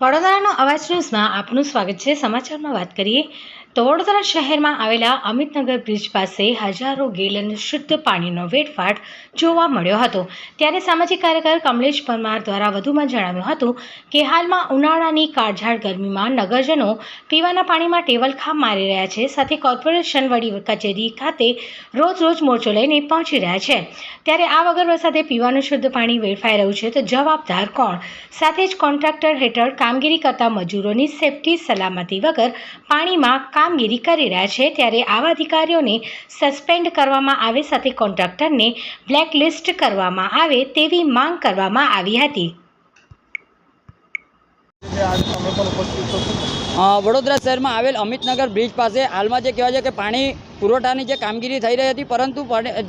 વડોદરાનો અવાજ ન્યૂઝમાં આપનું સ્વાગત છે. સમાચારમાં વાત કરીએ તો વડોદરા શહેરમાં આવેલા અમિતનગર બ્રિજ પાસે હજારો ગેલન શુદ્ધ પાણીનો વેડફાટ જોવા મળ્યો હતો. ત્યારે સામાજિક કાર્યકર કમલેશ પરમાર દ્વારા વધુમાં જણાવ્યું હતું કે હાલમાં ઉનાળાની કાળઝાળ ગરમીમાં નગરજનો પીવાના પાણીમાં ટેવલખા મારી રહ્યા છે. સાથે કોર્પોરેશન વડી કચેરી ખાતે રોજ રોજ મોરચો લઈને પહોંચી રહ્યા છે. ત્યારે આ વગર વરસાદે પીવાનું શુદ્ધ પાણી વેડફાઈ રહ્યું છે તો જવાબદાર કોણ? સાથે જ કોન્ટ્રાક્ટર હેઠળ કામગીરી કરતા મજૂરોની સેફટી સલામતી વગર પાણીમાં કામગીરી કરી રહ્યા છે, ત્યારે આવા અધિકારીઓને સસ્પેન્ડ કરવામાં આવે સાથે કોન્ટ્રાક્ટરને બ્લેકલિસ્ટ કરવામાં આવે તેવી માંગ કરવામાં આવી હતી. વડોદરા શહેરમાં આવેલ અમિતનગર બ્રિજ પાસે હાલમાં જે કહેવાય છે કે પાણી પુરવઠાની જે કામગીરી થઈ રહી હતી, પરંતુ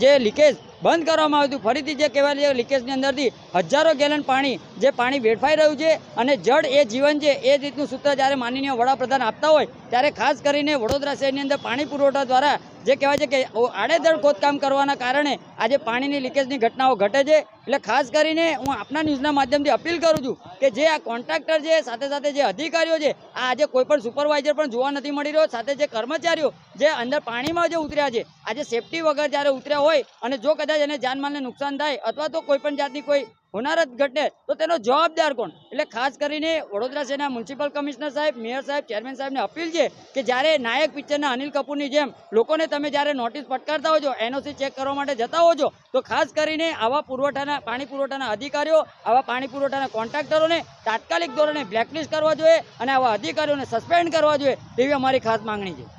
જે લીકેજ બંધ કરવામાં આવ્યું હતું, ફરીથી જે કહેવાય છે લીકેજની અંદરથી હજારો ગેલન પાણી જે પાણી વેડફાઈ રહ્યું છે અને જળ એ જીવન છે, એ રીતનું સૂત્ર જ્યારે માનનીય વડાપ્રધાન આપતા હોય, ત્યારે ખાસ કરીને વડોદરા શહેરની અંદર પાણી પુરવઠા દ્વારા જે કહેવાય છે કે આડેધડ ખોદકામ કરવાના કારણે આજે પાણીની લીકેજની ઘટનાઓ ઘટે છે. એટલે ખાસ કરીને હું આપના ન્યૂઝના માધ્યમથી અપીલ કરું છું કે જે આ કોન્ટ્રાક્ટર છે, સાથે સાથે જે અધિકારીઓ છે, આ આજે કોઈ પણ સુપરવાઇઝર પણ જોવા નથી મળી રહ્યો. સાથે જે કર્મચારીઓ જે અંદર પાણીમાં જે ઉતર્યા છે, આજે સેફટી વગર જ્યારે ઉતર્યા હોય અને જો કદાચ એને જાનમાલને નુકસાન થાય અથવા તો કોઈ પણ જાતની કોઈ હોનારત ઘટે તો તેનો જવાબદાર કોણ? એટલે ખાસ કરીને વડોદરા શહેરના મ્યુનિસિપલ કમિશનર સાહેબ, મેયર સાહેબ, ચેરમેન સાહેબને અપીલ છે કે જ્યારે નાયક પિક્ચરના અનિલ કપૂરની જેમ લોકોને તમે જ્યારે નોટિસ ફટકારતા હો છો એનઓસી ચેક કરવા માટે જતા હો છો તો ખાસ કરીને આવા પુરવઠાના, પાણી પુરવઠાના અધિકારીઓ, આવા પાણી પુરવઠાના કોન્ટ્રાક્ટરોને તાત્કાલિક ધોરણે બ્લેકલિસ્ટ કરવા જોઈએ અને આવા અધિકારીઓને સસ્પેન્ડ કરવા જોઈએ, તેવી અમારી ખાસ માંગણી છે.